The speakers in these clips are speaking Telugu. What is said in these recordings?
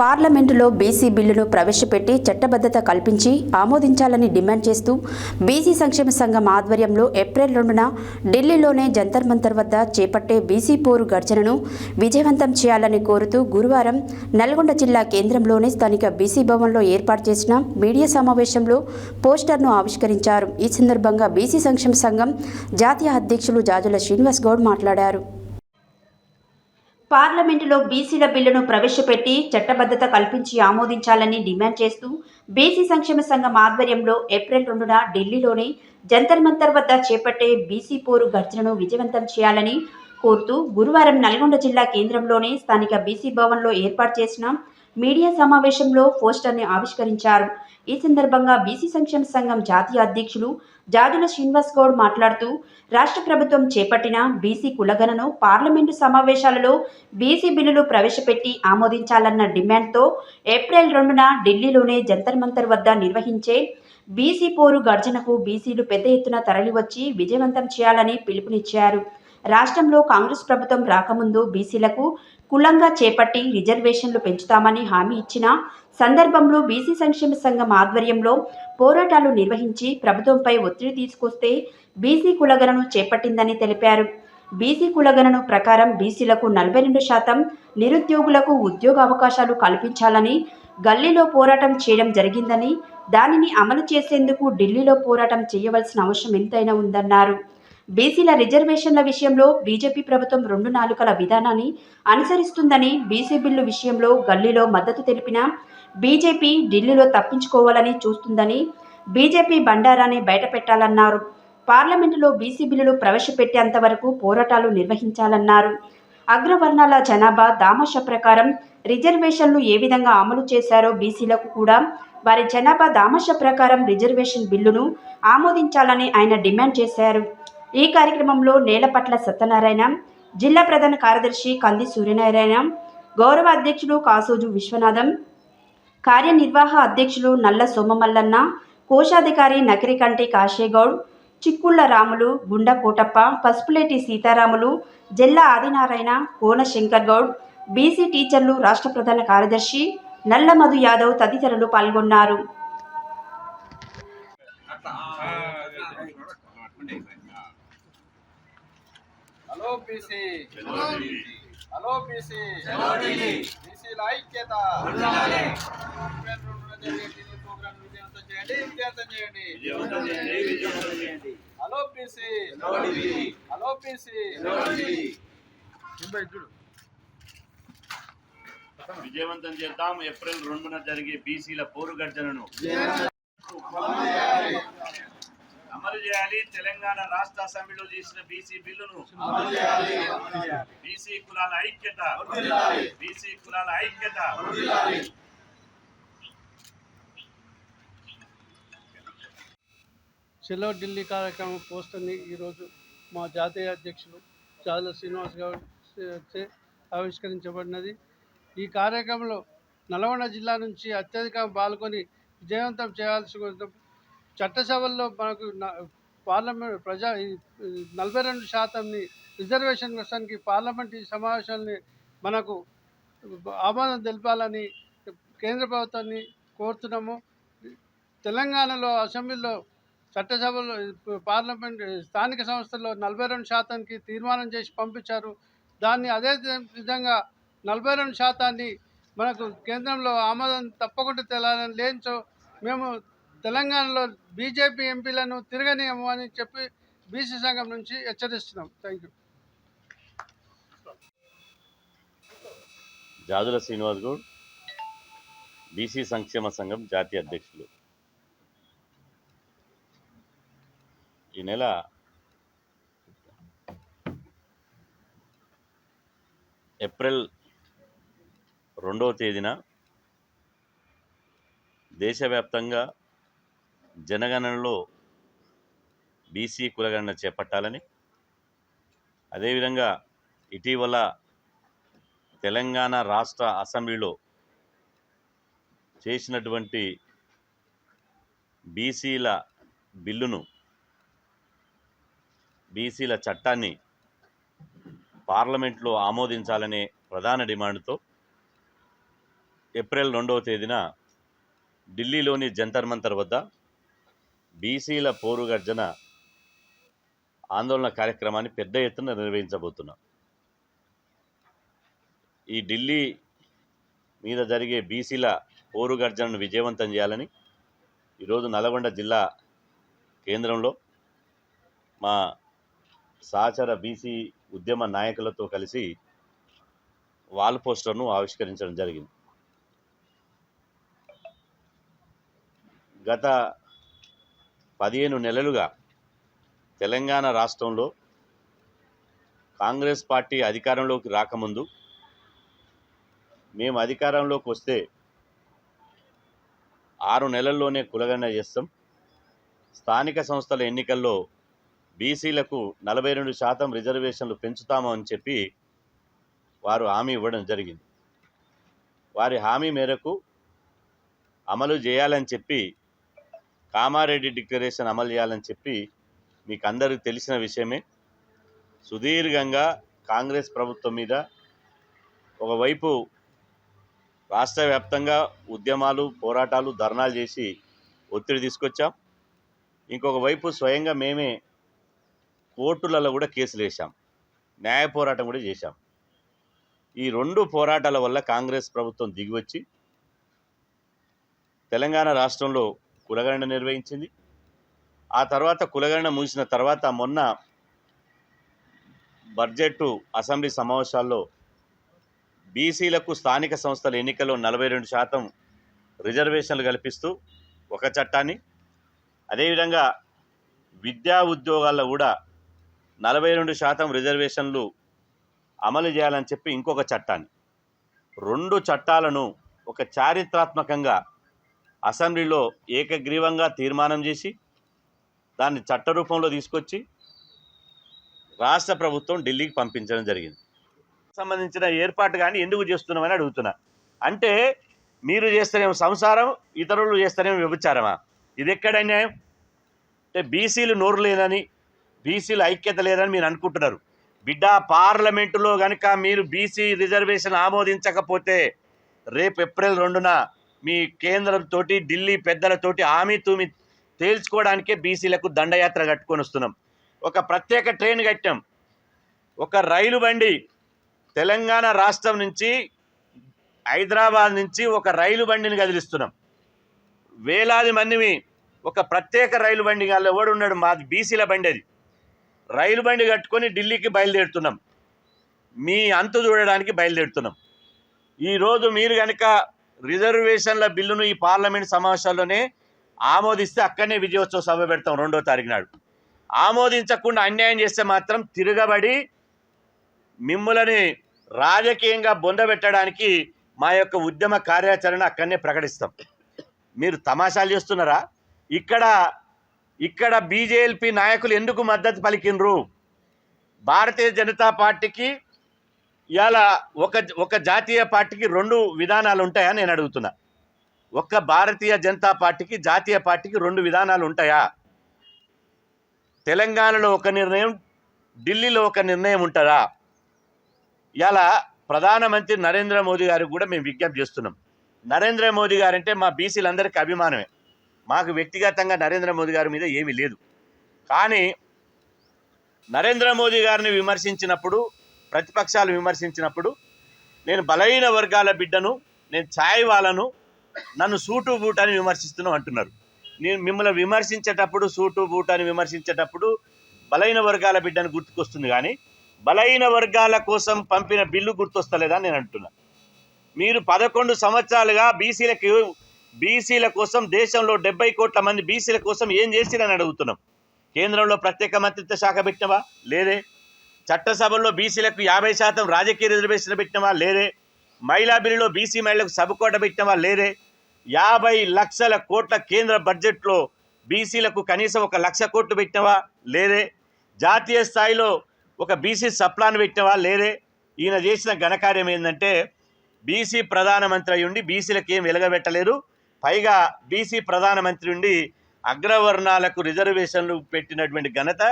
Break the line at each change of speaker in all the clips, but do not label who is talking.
పార్లమెంటులో బీసీ బిల్లును ప్రవేశపెట్టి చట్టబద్ధత కల్పించి ఆమోదించాలని డిమాండ్ చేస్తూ బీసీ సంక్షేమ సంఘం ఆధ్వర్యంలో ఏప్రిల్ రెండున ఢిల్లీలోనే జంతర్ మంతర్ వద్ద చేపట్టే బీసీ పోరు గర్జనను విజయవంతం చేయాలని కోరుతూ గురువారం నల్గొండ జిల్లా కేంద్రంలోని స్థానిక బీసీ భవన్లో ఏర్పాటు చేసిన మీడియా సమావేశంలో పోస్టర్ను ఆవిష్కరించారు. ఈ సందర్భంగా బీసీ సంక్షేమ సంఘం జాతీయ అధ్యక్షులు జాజుల శ్రీనివాస్ గౌడ్ మాట్లాడారు. పార్లమెంటులో బీసీల బిల్లును ప్రవేశపెట్టి చట్టబద్ధత కల్పించి ఆమోదించాలని డిమాండ్ చేస్తూ బీసీ సంక్షేమ సంఘం ఆధ్వర్యంలో ఏప్రిల్ రెండున ఢిల్లీలోని జంతర్ మంతర్ వద్ద చేపట్టే బీసీ పోరు గర్జనను విజయవంతం చేయాలని కోరుతూ గురువారం నల్గొండ జిల్లా కేంద్రంలోని స్థానిక బీసీ భవన్లో ఏర్పాటు చేసిన మీడియా సమావేశంలో పోస్టర్ని ఆవిష్కరించారు. ఈ సందర్భంగా బీసీ సంక్షేమ సంఘం జాతీయ అధ్యక్షులు జాజుల శ్రీనివాస్ గౌడ్ మాట్లాడుతూ రాష్ట్ర ప్రభుత్వం చేపట్టిన బీసీ కులగణను పార్లమెంటు సమావేశాలలో బీసీ బిల్లులు ప్రవేశపెట్టి ఆమోదించాలన్న డిమాండ్తో ఏప్రిల్ రెండున ఢిల్లీలోనే జంతర్ మంతర్ వద్ద నిర్వహించే బీసీ పోరు గర్జనకు బీసీలు పెద్ద ఎత్తున తరలివచ్చి విజయవంతం చేయాలని పిలుపునిచ్చారు. రాష్ట్రంలో కాంగ్రెస్ ప్రభుత్వం రాకముందు బీసీలకు కులంగా చేపట్టి రిజర్వేషన్లు పెంచుతామని హామీ ఇచ్చిన సందర్భంలో బీసీ సంక్షేమ సంఘం ఆధ్వర్యంలో పోరాటాలు నిర్వహించి ప్రభుత్వంపై ఒత్తిడి తీసుకొస్తే బీసీ కులగణను చేపట్టిందని తెలిపారు. బీసీ కులగణను ప్రకారం బీసీలకు నలభై రెండు శాతం నిరుద్యోగులకు ఉద్యోగ అవకాశాలు కల్పించాలని గల్లీలో పోరాటం చేయడం జరిగిందని దానిని అమలు చేసేందుకు ఢిల్లీలో పోరాటం చేయవలసిన అవసరం ఎంతైనా ఉందన్నారు. బీసీల రిజర్వేషన్ల విషయంలో బీజేపీ ప్రభుత్వం రెండు నాలుకల విధానాన్ని అనుసరిస్తుందని బీసీ బిల్లు విషయంలో గల్లీలో మద్దతు తెలిపిన బీజేపీ ఢిల్లీలో తప్పించుకోవాలని చూస్తుందని బీజేపీ బండారాన్ని బయటపెట్టాలన్నారు. పార్లమెంటులో బీసీ బిల్లులు ప్రవేశపెట్టేంత వరకు పోరాటాలు నిర్వహించాలన్నారు. అగ్రవర్ణాల జనాభా దామాష ప్రకారం రిజర్వేషన్లు ఏ విధంగా అమలు చేశారో బీసీలకు కూడా వారి జనాభా దామాష ప్రకారం రిజర్వేషన్ బిల్లును ఆమోదించాలని ఆయన డిమాండ్ చేశారు. ఈ కార్యక్రమంలో నేలపట్ల సత్యనారాయణ జిల్లా ప్రధాన కార్యదర్శి కంది సూర్యనారాయణ గౌరవ అధ్యక్షులు కాసోజు విశ్వనాథం కార్యనిర్వాహ అధ్యక్షులు నల్ల సోమమల్లన్న కోశాధికారి నకిరికంటి కాశేగౌడ్ చిక్కుళ్ళ రాములు గుండ కోటప్ప పసుపులేటి సీతారాములు జెల్ల ఆదినారాయణ కోన శంకర్ గౌడ్ బీసీ టీచర్లు రాష్ట్ర ప్రధాన కార్యదర్శి నల్ల మధు యాదవ్ తదితరులు పాల్గొన్నారు.
హలో బీసీ హలో బీసీ బీసీల ఐక్యత. విజయవంతం చేయండి విజయవంతం చేయండి హలో బీసీ హలో బీసీ చూడు
విజయవంతం చేద్దాం. ఏప్రిల్ రెండున జరిగే బీసీల పోరు గర్జనను చేయాలి. తెలంగాణ రాష్ట్ర అసెంబ్లీలో చేసిన బీసీ బిల్లును బీసీ కులాల ఐక్యత బీసీ కులాల ఐక్యత.
చెలో ఢిల్లీ కార్యక్రమం పోస్టర్ని ఈరోజు మా జాతీయ అధ్యక్షులు చాల శ్రీనివాస్ గారు ఆవిష్కరించబడినది. ఈ కార్యక్రమంలో నల్గొండ జిల్లా నుంచి అత్యధికంగా పాల్గొని విజయవంతం చేయాల్సి చట్టసభల్లో మనకు పార్లమెంట్ ప్రజా ఈ నలభై రెండు శాతంని రిజర్వేషన్ కోసానికి పార్లమెంట్ ఈ సమావేశాన్ని మనకు ఆమోదం తెలిపాలని కేంద్ర ప్రభుత్వాన్ని కోరుతున్నాము. తెలంగాణలో అసెంబ్లీలో చట్టసభలో పార్లమెంట్ స్థానిక సంస్థల్లో నలభై రెండు శాతానికి తీర్మానం చేసి పంపించారు. దాన్ని అదే విధంగా నలభై రెండు శాతాన్ని మనకు కేంద్రంలో ఆమోదం తప్పకుండా తెలాలని లేనిచో మేము తెలంగాణలో బీజేపీ ఎంపీలను తిరగనీయము అని చెప్పి బీసీ సంఘం నుంచి హెచ్చరిస్తున్నాం. Thank you
Jajula Srinivas Goud BC సంక్షేమ సంఘం జాతీయ అధ్యక్షులు. ఈ నెల ఏప్రిల్ రెండవ తేదీన దేశవ్యాప్తంగా జనగణనలో బీసీ కులగణన చేపట్టాలని అదేవిధంగా ఇటీవల తెలంగాణ రాష్ట్ర అసెంబ్లీలో చేసినటువంటి బీసీల బిల్లును బీసీల చట్టాన్ని పార్లమెంట్లో ఆమోదించాలనే ప్రధాన డిమాండ్తో
ఏప్రిల్ రెండవ తేదీన ఢిల్లీలోని జంతర్ మంతర్ వద్ద బీసీల పోరుగర్జన ఆందోళన కార్యక్రమాన్ని పెద్ద ఎత్తున నిర్వహించబోతున్నాం. ఈ ఢిల్లీ మీద జరిగే బీసీల పోరుగర్జనను విజయవంతం చేయాలని ఈరోజు నల్గొండ జిల్లా కేంద్రంలో మా సహచర బీసీ ఉద్యమ నాయకులతో కలిసి వాల్ పోస్టర్ను ఆవిష్కరించడం జరిగింది. గత పదిహేను నెలలుగా తెలంగాణ రాష్ట్రంలో కాంగ్రెస్ పార్టీ అధికారంలోకి రాకముందు మేము అధికారంలోకి వస్తే ఆరు నెలల్లోనే కులగణ చేస్తాం. స్థానిక సంస్థల ఎన్నికల్లో బీసీలకు నలభై రెండు శాతం రిజర్వేషన్లు పెంచుతామని చెప్పి వారు హామీ ఇవ్వడం జరిగింది. వారి హామీ మేరకు అమలు చేయాలని చెప్పి కామారెడ్డి డిక్లరేషన్ అమలు చేయాలని చెప్పి మీకు అందరికీ తెలిసిన విషయమే. సుదీర్ఘంగా కాంగ్రెస్ ప్రభుత్వం మీద ఒకవైపు రాష్ట్ర వ్యాప్తంగా ఉద్యమాలు పోరాటాలు ధర్నాలు చేసి ఒత్తిడి తీసుకొచ్చాం. ఇంకొక వైపు స్వయంగా మేమే కోర్టులలో కూడా కేసులు వేసాం న్యాయ పోరాటం కూడా చేశాం. ఈ రెండు పోరాటాల వల్ల కాంగ్రెస్ ప్రభుత్వం దిగివచ్చి తెలంగాణ రాష్ట్రంలో కులగణన నిర్వహించింది. ఆ తర్వాత కులగణన ముగిసిన తర్వాత మొన్న బడ్జెట్ అసెంబ్లీ సమావేశాల్లో బీసీలకు స్థానిక సంస్థల ఎన్నికల్లో నలభై రెండు శాతం రిజర్వేషన్లు కల్పిస్తూ ఒక చట్టాన్ని. అదేవిధంగా విద్యా ఉద్యోగాల్లో కూడా నలభై రెండు శాతం రిజర్వేషన్లు అమలు చేయాలని చెప్పి ఇంకొక చట్టాన్ని. రెండు చట్టాలను ఒక చారిత్రాత్మకంగా అసెంబ్లీలో ఏకగ్రీవంగా తీర్మానం చేసి దాన్ని చట్ట రూపంలో తీసుకొచ్చి రాష్ట్ర ప్రభుత్వం ఢిల్లీకి పంపించడం జరిగింది. సంబంధించిన ఏర్పాటు కానీ ఎందుకు చేస్తున్నామని అడుగుతున్నా. అంటే మీరు చేస్తేనేమో సంసారం ఇతరులు చేస్తేనేమో వ్యభిచారమా? ఇది ఎక్కడ అన్యాయం? అంటే బీసీలు నోరు లేదని బీసీలు ఐక్యత లేదని మీరు అనుకుంటున్నారు. బిడ్డ పార్లమెంటులో కనుక మీరు బీసీ రిజర్వేషన్ ఆమోదించకపోతే రేపు ఏప్రిల్ రెండున మీ కేంద్రంతో ఢిల్లీ పెద్దలతోటి హామీ తూమి తేల్చుకోవడానికే బీసీలకు దండయాత్ర కట్టుకొని వస్తున్నాం. ఒక ప్రత్యేక ట్రైన్ కట్టాం. ఒక రైలు బండి తెలంగాణ రాష్ట్రం నుంచి హైదరాబాద్ నుంచి ఒక రైలు బండిని కదిలిస్తున్నాం. వేలాది మందిని ఒక ప్రత్యేక రైలు బండి కాదు ఎవడు ఉన్నాడు? మాది బీసీల బండి అది. రైలు బండి కట్టుకొని ఢిల్లీకి బయలుదేరుతున్నాం. మీ అంతు చూడడానికి బయలుదేరుతున్నాం. ఈరోజు మీరు కనుక రిజర్వేషన్ల బిల్లును ఈ పార్లమెంట్ సమావేశాల్లోనే ఆమోదిస్తే అక్కడనే విజయోత్సవ సభ పెడతాం రెండో తారీఖు నాడు. ఆమోదించకుండా అన్యాయం చేస్తే మాత్రం తిరగబడి మిమ్మల్ని రాజకీయంగా బొందబెట్టడానికి మా యొక్క ఉద్యమ కార్యాచరణ అక్కడనే ప్రకటిస్తాం. మీరు తమాషాలు చేస్తున్నారా? ఇక్కడ ఇక్కడ బీజేపీ నాయకులు ఎందుకు మద్దతు పలికినరు భారతీయ జనతా పార్టీకి ఇవాళ ఒక ఒక జాతీయ పార్టీకి రెండు విధానాలు ఉంటాయా నేను అడుగుతున్నా. ఒక్క భారతీయ జనతా పార్టీకి జాతీయ పార్టీకి రెండు విధానాలు ఉంటాయా తెలంగాణలో ఒక నిర్ణయం ఢిల్లీలో ఒక నిర్ణయం ఉంటుందా? ఇలా ప్రధానమంత్రి నరేంద్ర మోదీ గారికి కూడా మేము విజ్ఞప్తి చేస్తున్నాం. నరేంద్ర మోదీ గారంటే మా బీసీలందరికీ అభిమానమే. మాకు వ్యక్తిగతంగా నరేంద్ర మోదీ గారి మీద ఏమీ లేదు. కానీ నరేంద్ర మోదీ గారిని విమర్శించినప్పుడు ప్రతిపక్షాలు విమర్శించినప్పుడు నేను బలహీన వర్గాల బిడ్డను నేను ఛాయ్ వాళ్ళను నన్ను సూటు బూట్ అని విమర్శిస్తున్నాం అంటున్నారు. నేను మిమ్మల్ని విమర్శించేటప్పుడు సూటు బూట్ అని విమర్శించేటప్పుడు బలహీన వర్గాల బిడ్డను గుర్తుకొస్తుంది కానీ బలహీన వర్గాల కోసం పంపిన బిల్లు గుర్తొస్తలేదని నేను అంటున్నా. మీరు పదకొండు సంవత్సరాలుగా బీసీలకు బీసీల కోసం దేశంలో డెబ్బై కోట్ల మంది బీసీల కోసం ఏం చేసిరని అడుగుతున్నాం. కేంద్రంలో ప్రత్యేక మంత్రిత్వ శాఖ పెట్టినవా? లేదే. చట్టసభల్లో బీసీలకు యాభై శాతం రాజకీయ రిజర్వేషన్ వాళ్ళు లేరే. మహిళా బిల్లులో బీసీ మహిళలకు సబకోట వాళ్ళు లేరే. యాభై లక్షల కోట్ల కేంద్ర బడ్జెట్లో బీసీలకు కనీసం ఒక లక్ష కోట్లు పెట్టినవా లేరే. జాతీయ స్థాయిలో ఒక బీసీ సప్లాన్ పెట్టినవా లేరే. ఈయన చేసిన ఘనకార్యం ఏంటంటే బీసీ ప్రధానమంత్రి అయి ఉండి బీసీలకు ఏం వెలగబెట్టలేరు. పైగా బీసీ ప్రధానమంత్రి ఉండి అగ్రవర్ణాలకు రిజర్వేషన్లు పెట్టినటువంటి ఘనత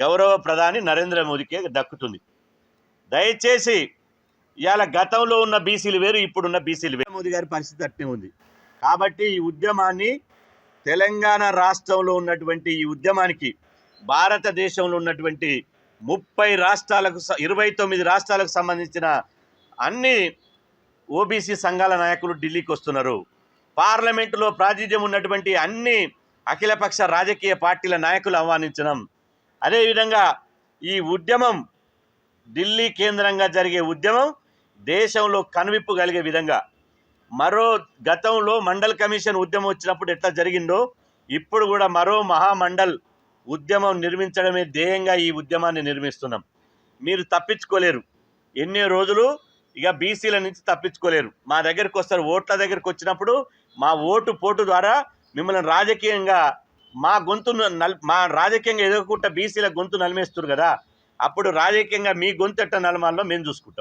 గౌరవ ప్రధాని నరేంద్ర మోదీకే దక్కుతుంది. దయచేసి ఇవాళ గతంలో ఉన్న బీసీలు వేరు ఇప్పుడున్న బీసీలు వేరు. మోదీ గారి పరిస్థితి అట్నే ఉంది. కాబట్టి ఈ ఉద్యమాన్ని తెలంగాణ రాష్ట్రంలో ఉన్నటువంటి ఈ ఉద్యమానికి భారతదేశంలో ఉన్నటువంటి ముప్పై రాష్ట్రాలకు స- ఇరవై తొమ్మిది రాష్ట్రాలకు సంబంధించిన అన్ని ఓబీసీ సంఘాల నాయకులు ఢిల్లీకి వస్తున్నారు. పార్లమెంటులో ప్రాతినిధ్యం ఉన్నటువంటి అన్ని అఖిలపక్ష రాజకీయ పార్టీల నాయకులు ఆహ్వానించడం అదేవిధంగా ఈ ఉద్యమం ఢిల్లీ కేంద్రంగా జరిగే ఉద్యమం దేశంలో కనువిప్పు కలిగే విధంగా. మరో గతంలో మండల్ కమిషన్ ఉద్యమం వచ్చినప్పుడు ఎట్లా జరిగిందో ఇప్పుడు కూడా మరో మహామండల్ ఉద్యమం నిర్మించడమే ధ్యేయంగా ఈ ఉద్యమాన్ని నిర్మిస్తున్నాం. మీరు తప్పించుకోలేరు. ఎన్ని రోజులు ఇక బీసీల నుంచి తప్పించుకోలేరు. మా దగ్గరికి వస్తారు ఓట్ల దగ్గరికి వచ్చినప్పుడు మా ఓటు పోటు ద్వారా మిమ్మల్ని రాజకీయంగా మా గొంతును నల్ మా రాజకీయంగా ఎదుర్కొంటే బీసీల గొంతు నలిమేస్తారు కదా అప్పుడు రాజకీయంగా మీ గొంతు ఎట్ట నలమాల్లో మేము చూసుకుంటాం.